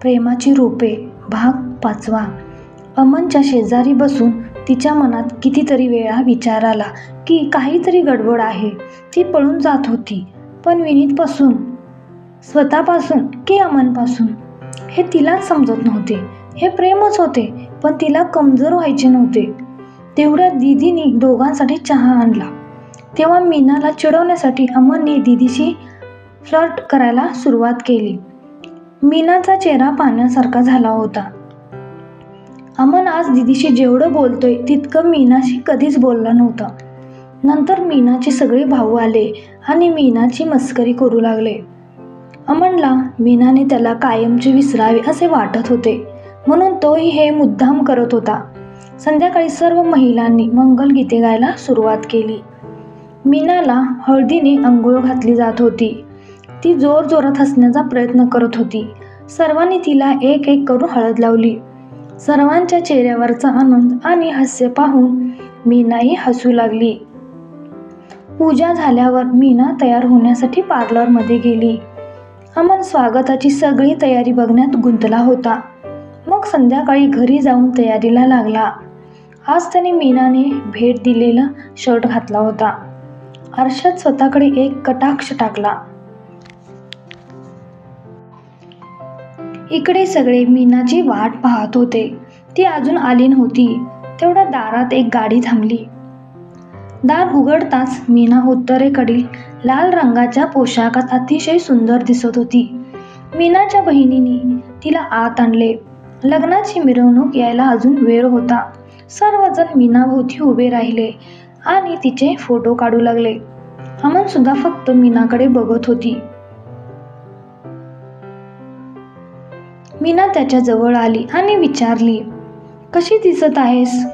प्रेमाची रोपे भाग पाचवा. अमनच्या शेजारी बसून तिच्या मनात कितीतरी वेळा विचार आला की काहीतरी गडबड आहे. ती पळून जात होती पण विनीतपासून स्वतःपासून की अमनपासून? हे तिलाच समजत नव्हते. हे प्रेमच होते पण तिला कमजोर व्हायचे नव्हते. तेवढ्या दिदीनी दोघांसाठी चहा आणला. तेव्हा मीनाला चिडवण्यासाठी अमनने दिदीशी फ्लर्ट करायला सुरुवात केली. मीनाचा चेहरा पाहण्यासारखा झाला होता. अमन आज दिदीशी जेवढं बोलतोय तितकं मीनाशी कधीच बोलला नव्हता. नंतर मीनाचे सगळे भाऊ आले आणि मीनाची मस्करी करू लागले. अमनला मीनाने त्याला कायमचे विसरावे असे वाटत होते. म्हणून तोही हे मुद्दाम करत होता. संध्याकाळी सर्व महिलांनी मंगलगीते गायला सुरुवात केली. मीनाला हळदीने अंघोळ घातली जात होती. ती जोर जोरात हसण्याचा प्रयत्न करत होती. सर्वांनी तिला एक एक करून हळद लावली. सर्वांच्या चेहऱ्यावरचा आनंद आणि हास्य पाहून मीनाही हसू लागली. पूजा झाल्यावर मीना तयार होण्यासाठी पार्लरमध्ये गेली. अमन स्वागताची सगळी तयारी बघण्यात गुंतला होता. मग संध्याकाळी घरी जाऊन तयारीला लागला. आज त्याने मीनाने भेट दिलेला शर्ट घातला होता. आरशात स्वतःकडे एक कटाक्ष टाकला. इकडे सगळे मीनाची वाट पाहत होते. ती अजून आली नव्हती. तेवढ्या दारात एक गाडी थांबली. दार उघडताच मीना उत्तरेकडील लाल रंगाच्या पोशाखात अतिशय सुंदर दिसत होती. मीनाच्या बहिणीने तिला आत आणले. लग्नाची मिरवणूक यायला अजून वेळ होता. सर्वजण मीनाभोवती उभे राहिले आणि तिचे फोटो काढू लागले. अमन सुद्धा फक्त मीनाकडे बघत होती. मीना त्याच्याजवळ आली आणि विचारली कशी दिसत आहेस?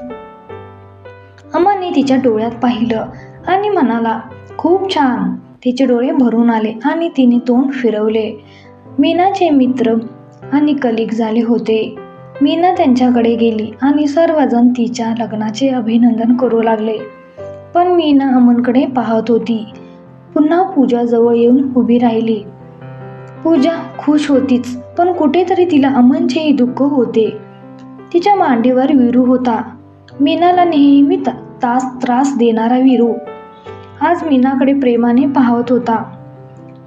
अमनने तिच्या डोळ्यात पाहिलं आणि म्हणाला खूप छान. तिचे डोळे भरून आले आणि तिने तोंड फिरवले. मीनाचे मित्र आणि कलिक झाले होते. मीना त्यांच्याकडे गेली आणि सर्वजण तिच्या लग्नाचे अभिनंदन करू लागले. पण मीना अमनकडे पाहत होती. पुन्हा पूजा जवळ येऊन उभी राहिली. पूजा खुश होतीच. पण कुठेतरी तिला अमनचेही दुःख होते. तिच्या मांडीवर विरू होता. मीनाला नेहमी तास त्रास देणारा विरू. आज मीनाकडे प्रेमाने पाहत होता.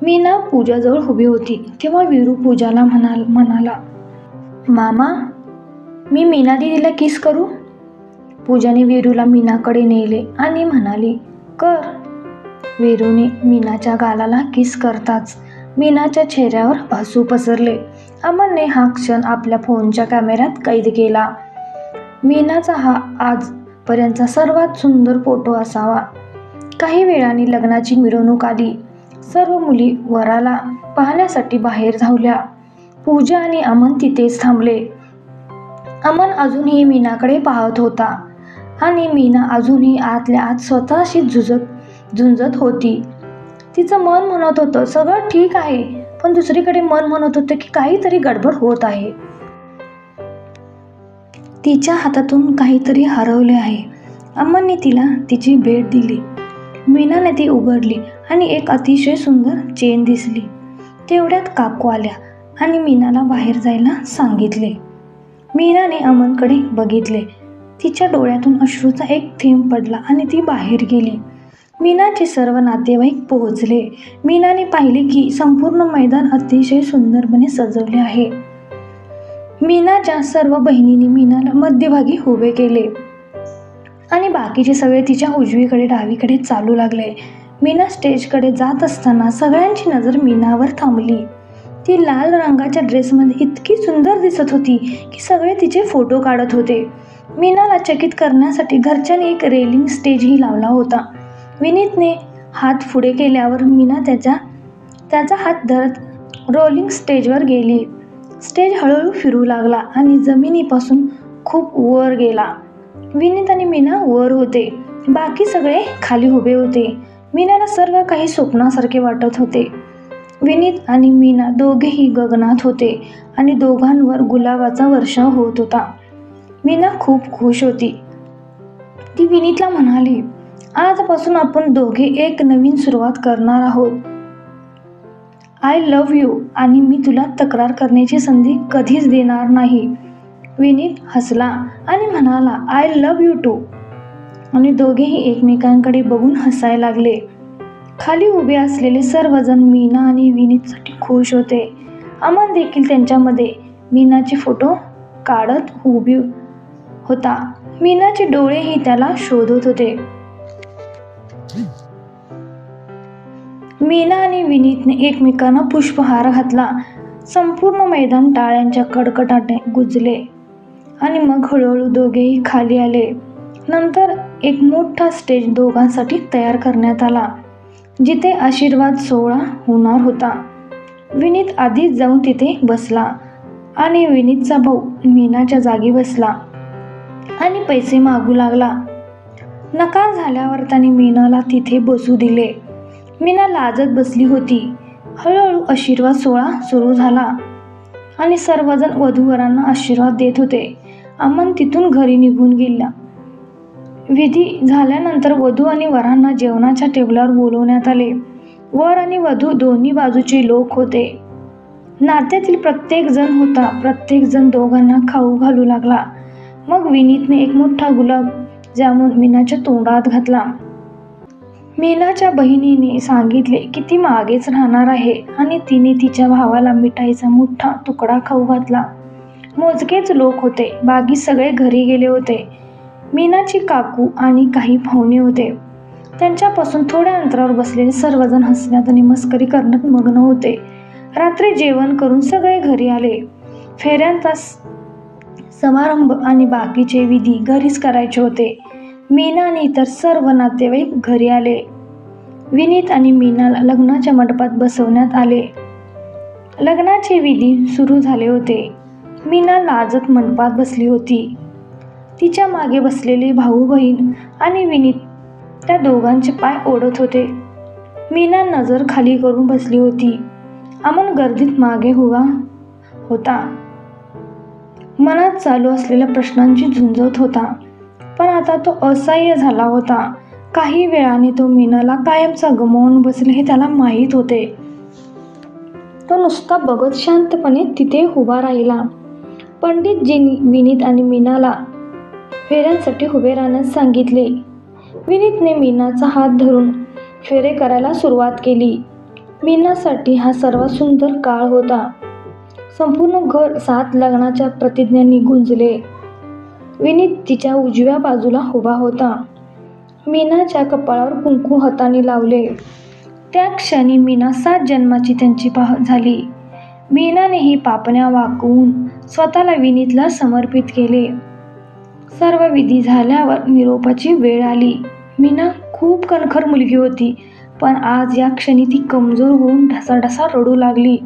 मीना पूजाजवळ उभी होती तेव्हा विरू पूजाला म्हणाल म्हणाला मामा मी मीना दीदीला किस करू? पूजाने वीरूला मीनाकडे नेले आणि म्हणाली कर. वीरूने मीनाच्या गालाला किस करताच मीनाच्या चेहऱ्यावर हसू पसरले. अमनने हा क्षण आपल्या फोनच्या कॅमेऱ्यात कैद केला. मीनाचा हा आजपर्यंतचा सर्वात सुंदर फोटो असावा. काही वेळाने लग्नाची मिरवणूक आली. सर्व मुली वराला पाहण्यासाठी बाहेर धावल्या. पूजा आणि अमन तिथेच थांबले. अमन अजूनही मीनाकडे पाहत होता आणि मीना अजूनही आतल्या आत स्वतःशी झुजत झुंजत होती. तिचं मन म्हणत होतं सगळं ठीक आहे. पण दुसरीकडे मन म्हणत होतं की काहीतरी गडबड होत आहे. तिच्या हातातून काहीतरी हरवले आहे. अम्मांनी तिला तिची भेट दिली. मीनाने ती उघडली आणि एक अतिशय सुंदर चेन दिसली. तेवढ्यात काकू आल्या आणि मीनाला बाहेर जायला सांगितले. मीनाने अमनकडे बघितले. तिच्या डोळ्यातून अश्रूचा एक थेंब पडला आणि ती बाहेर गेली. मीनाचे सर्व नातेवाईक पोहोचले. मीनाने पाहिले की संपूर्ण मैदान अतिशय सुंदरपणे सजवले आहे. मीनाच्या सर्व बहिणींनी मीनाला मध्यभागी उभे केले. आणि बाकीचे सगळे तिच्या उजवीकडे डावीकडे चालू लागले. मीना स्टेजकडे जात असताना सगळ्यांची नजर मीनावर थांबली. ती लाल रंगाच्या ड्रेसमध्ये इतकी सुंदर दिसत होती की सगळे तिचे फोटो काढत होते. मीनाला चकित करण्यासाठी घरच्यांनी एक रेलिंग स्टेजही लावला होता. विनीतने हात पुढे केल्यावर मीना त्याच्या त्याचा हात धरत रोलिंग स्टेजवर गेली. स्टेज हळूहळू फिरू लागला आणि जमिनीपासून खूप वर गेला. विनीत आणि मीना वर होते. बाकी सगळे खाली उभे होते. मीनाला सर्व काही स्वप्नासारखे वाटत होते. विनीत आणि मीना दोघेही गगनात होते आणि दोघांवर गुलाबाचा वर्षाव होत होता. मीना खूप खुश होती. ती विनीतला म्हणाली आजपासून आपण दोघे एक नवीन सुरुवात करणार आहोत. आय लव्ह यू आणि मी तुला तक्रार करण्याची संधी कधीच देणार नाही. विनीत हसला आणि म्हणाला आय लव्ह यू टू आणि दोघेही एकमेकांकडे बघून हसायला लागले. खाली उभे असलेले सर्वजण मीना आणि विनीतसाठी खुश होते. अमन देखील त्यांच्यामध्ये मीनाचे फोटो काढत उभी होता. मीनाचे डोळेही त्याला शोधत होते. मीना आणि विनीतने एकमेकांना पुष्पहार घातला. संपूर्ण मैदान टाळ्यांच्या कडकडाटे गुजले आणि मग हळूहळू दोघेही खाली आले. नंतर एक मोठा स्टेज दोघांसाठी तयार करण्यात आला जिथे आशीर्वाद सोहळा होणार होता. विनीत आधीच जाऊन तिथे बसला आणि विनीतचा भाऊ मीनाच्या जागी बसला आणि पैसे मागू लागला. नकार झाल्यावर त्याने मीनाला तिथे बसू दिले. मीना लाजत बसली होती. हळूहळू आशीर्वाद सोहळा सुरू झाला आणि सर्वजण वधूवरांना आशीर्वाद देत होते. अमन तिथून घरी निघून गेला. विधी झाल्यानंतर वधू आणि वरांना जेवणाच्या टेबलावर बोलवण्यात आले. वर आणि वधू दोन्ही बाजूचे लोक होते. नात्यातील प्रत्येक जण होता. प्रत्येक जण दोघांना खाऊ घालू लागला. मग विनीतने एक मोठा गुलाब जामून मीनाच्या तोंडात घातला. मीनाच्या बहिणीने सांगितले की ती मागेच राहणार आहे आणि तिने तिच्या भावाला मिठाईचा मोठा तुकडा खाऊ घातला. मोजकेच लोक होते बाकी सगळे घरी गेले होते. मीनाची काकू आणि काही पाहुणे होते. त्यांच्यापासून थोड्या अंतरावर बसलेले सर्वजण हसण्यात आणि मस्करी करण्यात मग्न होते. रात्री जेवण करून सगळे घरी आले. फेऱ्यांचा समारंभ आणि बाकीचे विधी घरीच करायचे होते. मीना आणि इतर सर्व नातेवाईक घरी आले. विनीत आणि मीनाला लग्नाच्या मंडपात बसवण्यात आले. लग्नाचे विधी सुरू झाले होते. मीना लाजत मंडपात बसली होती. तिच्यामागे बसलेले भाऊ बहीण आणि विनीत त्या दोघांचे पाय ओढत होते. मीना नजर खाली करून बसली होती. अमन गर्दीत मागे हुवा होता. मनात चालू असलेल्या प्रश्नांची झुंजत होता. पण आता तो असह्य झाला होता. काही वेळाने तो मीनाला कायमचा गमावून बसले हे त्याला माहीत होते. तो नुसता बघत शांतपणे तिथे उभा राहिला. पंडितजींनी विनीत आणि मीनाला फेऱ्यांसाठी उभे राहण्यास सांगितले. विनीतने मीनाचा हात धरून फेरे करायला सुरुवात केली. मीनासाठी हा सर्वात सुंदर काळ होता. संपूर्ण घर सात लग्नाच्या प्रतिज्ञांनी गुंजले. विनीत तिच्या उजव्या बाजूला उभा होता. मीनाच्या कपाळावर कुंकू हाताने लावले. त्या क्षणी मीना सात जन्माची त्यांची पाह झाली. मीनानेही पापण्या वाकवून स्वतःला विनीतला समर्पित केले. सर्व विधी झाल्यावर निरोपाची वेळ आली. मीना खूप कणखर मुलगी होती पण आज या क्षणी ती कमजोर होऊन ढसाढसा रडू लागली.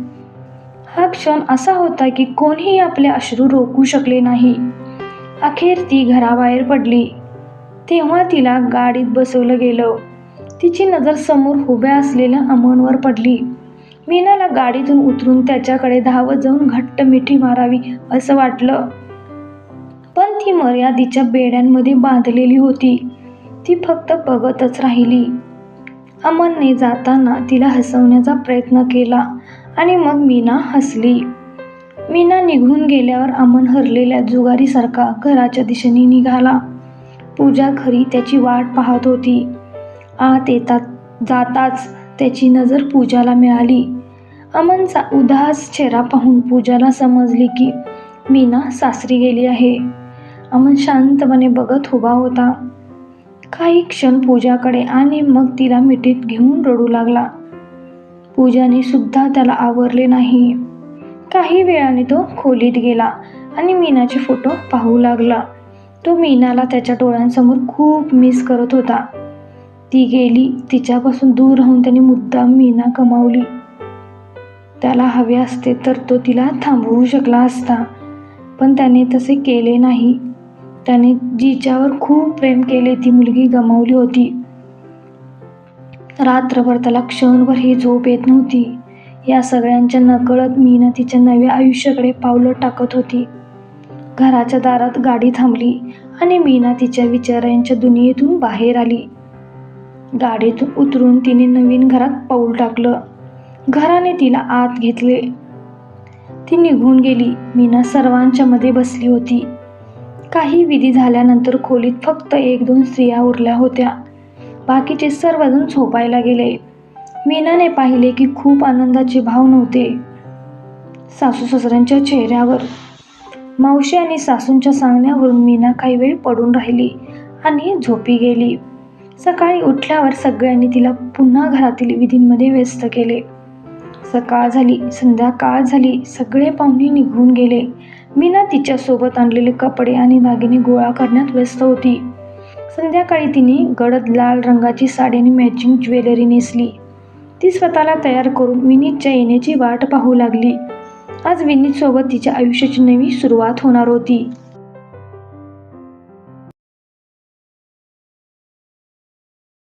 हा क्षण असा होता की कोणीही आपले अश्रू रोखू शकले नाही. अखेर ती घराबाहेर पडली. तेव्हा तिला गाडीत बसवलं गेलं. तिची नजर समोर उभ्या असलेल्या अमनवर पडली. मीनाला गाडीतून उतरून त्याच्याकडे धावत जाऊन घट्ट मिठी मारावी असं वाटलं. पण ती मर्यादीच्या बेड्यांमध्ये बांधलेली होती. ती फक्त बघतच राहिली. अमनने जाताना तिला हसवण्याचा प्रयत्न केला. आणि मग मीना हसली. मीना निघून गेल्यावर अमन हरलेल्या जुगारीसारखा घराच्या दिशेने निघाला. पूजा खरी त्याची वाट पाहत होती. आत येतात जाताच त्याची नजर पूजाला मिळाली. अमनचा उदास चेहरा पाहून पूजाला समजली की मीना सासरी गेली आहे. अमन शांतपणे बघत उभा होता. काही क्षण पूजाकडे आणि मग तिला मिठीत घेऊन रडू लागला. पूजाने सुद्धा त्याला आवरले नाही. काही वेळाने तो खोलीत गेला आणि मीनाचे फोटो पाहू लागला. तो मीनाला त्याच्या डोळ्यांसमोर खूप मिस करत होता. ती गेली तिच्यापासून दूर राहून त्याने मुद्दाम मीना कमावली. त्याला हवे असते तर तो तिला थांबवू शकला असता पण त्याने तसे केले नाही. त्याने जिच्यावर खूप प्रेम केले ती मुलगी गमावली होती. रात्रभर त्याला क्षणभर ही झोप येत नव्हती. या सगळ्यांच्या नकळत मीनं तिच्या नव्या आयुष्याकडे पावलं टाकत होती. घराच्या दारात गाडी थांबली आणि मीना तिच्या विचारांच्या दुनियेतून बाहेर आली. गाडीतून उतरून तिने नवीन घरात पाऊल टाकलं. घराने तिला आत घेतले. ती निघून गेली. मीना सर्वांच्या मध्ये बसली होती. काही विधी झाल्यानंतर खोलीत फक्त एक दोन स्त्रिया उरल्या होत्या. बाकीचे सर्वजण झोपायला गेले. मीनाने पाहिले की खूप आनंदाचे भाव नव्हते. सासू सासऱ्यांच्या चेहऱ्यावर मावशी आणि सासूंच्या सांगण्यावरून मीना काही वेळ पडून राहिली आणि झोपी गेली. सकाळी उठल्यावर सगळ्यांनी तिला पुन्हा घरातील विधींमध्ये व्यस्त केले. सकाळ झाली संध्याकाळ झाली सगळे पाहुणे निघून गेले. मीना तिच्यासोबत आणलेले कपडे आणि दागिने गोळा करण्यात व्यस्त होती. संध्याकाळी तिने गडद लाल रंगाची साडीने आणि मॅचिंग ज्वेलरी नेसली. ती स्वतःला तयार करून विनीतच्या येण्याची वाट पाहू लागली. आज विनीतसोबत तिच्या आयुष्याची नवी सुरुवात होणार होती.